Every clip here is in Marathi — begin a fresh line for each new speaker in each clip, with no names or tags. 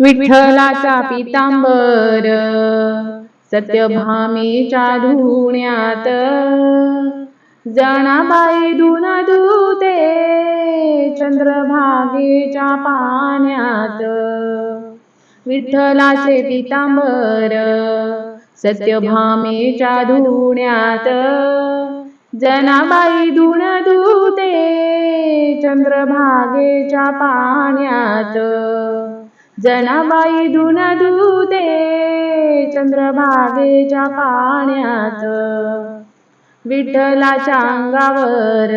विठ्ठलाचा पितांबर सत्यभामेच्या धुण्यात जनाबाई धुन धुते चंद्रभागेच्या पाण्यात. विठ्ठलाचे पितांबर सत्यभामेच्या धुण्यात जनाबाई धुन धुते चंद्रभागेच्या पाण्यात. जनाबाई धुन धुते चंद्रभागेच्या पाण्यात. विठ्ठलाच्या अंगावर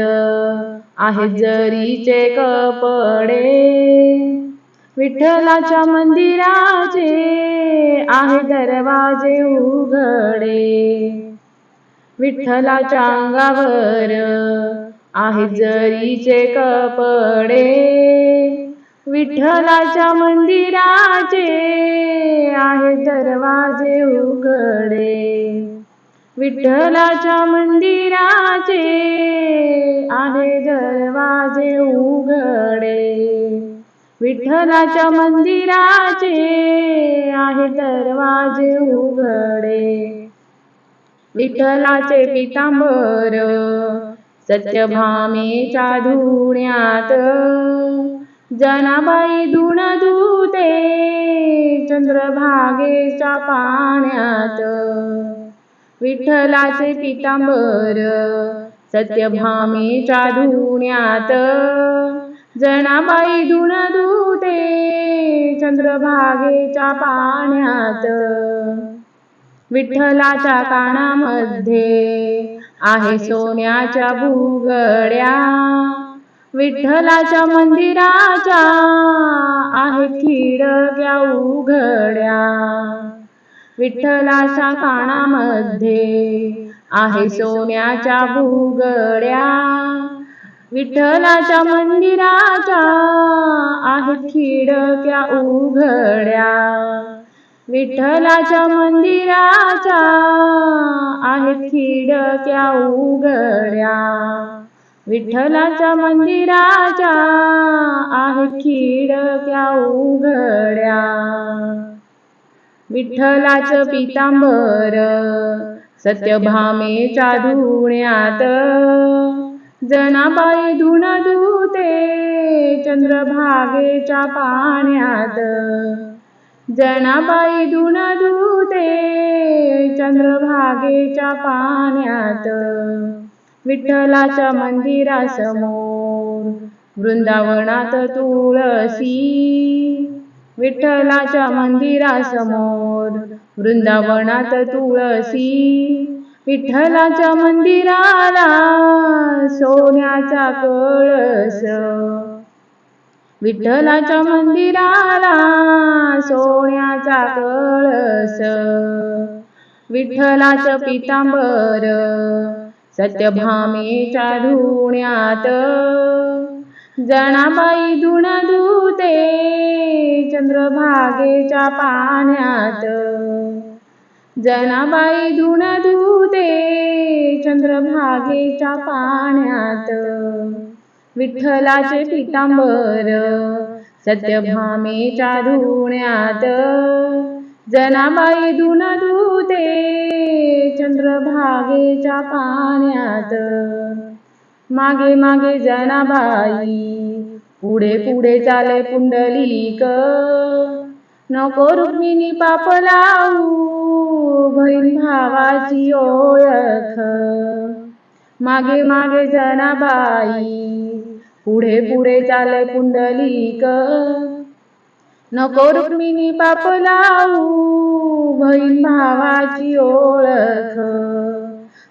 आहे जरीचे कपडे. विठ्ठलाच्या मंदिराचे आहे दरवाजे उघडे. विठ्ठलाच्या अंगावर आहे जरीचे कपडे. विठ्ठलाच्या मंदिराचे आहे दरवाजे उघडे. विठ्ठलाच्या मंदिराचे आहे दरवाजे उघडे. विठ्ठलाच्या मंदिराचे आहे दरवाजे उघडे. विठ्ठलाचे पितांबर सत्यभामेच्या धुण्यात जनाबाई धुण धुते चंद्रभागेच्या पाण्यात. विठ्ठलाचे पितांबर सत्यभामेच्या धुण्यात. जनाबाई धुण धुते चंद्रभागेच्या पाण्यात. विठ्ठलाच्या कानामध्ये आहे सोन्याच्या भुगड्या. विठ्ठलाच्या मंदिराच्या आहे खिडक्या उघड्या विठ्ठलाच्या कानामध्ये आहे सोन्याच्या भुगड्या. विठ्ठलाच्या मंदिराच्या आहेत खिडक्या उघड्या विठ्ठलाच्या मंदिराच्या आहेत खिडक्या उघड्या विठ्ठलाच्या मंदिराच्या आहेत खिडक्या उघड्या विठ्ठलाचं पितांबर सत्यभामेच्या धुण्यात जनाबाई धुण धुते चंद्रभागेच्या पाण्यात. जनाबाई धुण धुते चंद्रभागेच्या पाण्यात. विठ्ठलाच्या मंदिरासमोर वृंदावनात तुळशी विठ्ठलाच्या मंदिरासमोर वृंदावनात तुळशी विठ्ठलाच्या मंदिराला सोन्याचा कळस. विठ्ठलाच्या मंदिराला सोन्याचा कळस. विठ्ठलाचं पितांबर सत्यभामेच्या धुण्यात जनाबाई धुण धुते चंद्रभागेच्या पाण्यात। जनाबाई धुण धुते चंद्रभागेच्या पाण्यात। विठ्ठलाचे पितांबर सत्यभामेच्या धुण्यात जनाबाई धुण धुते मागेच्या पाण्यात. मागे मागे जनाबाई पुढे पुढे चाले पुंडलिक. नको रुक्मिणी पाप लावू बहीण भावाची ओळख. मागे मागे जनाबाई पुढे पुढे चाले पुंडलिक. नको रुक्मिणी पाप लावू बहीण भावाची ओळख.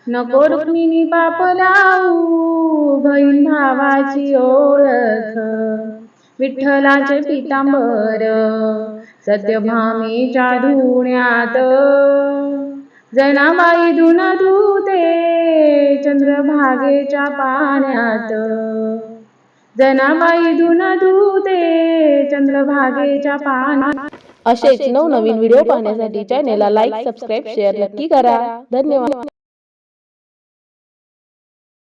नको रुक्मिणी पाप लावू बहीण भावाची ओळख. विठ्ठलाचे पितांबर सत्यभामेच्या धुण्यात जनाबाई धुन धुते चंद्रभागेच्या पाण्यात. जनाबाई धुन धुते चंद्रभागेच्या पाण्यात.
असेच नवनवीन व्हिडिओ पाहण्यासाठी चॅनेलला लाईक सबस्क्राईब शेअर नक्की करा. धन्यवाद.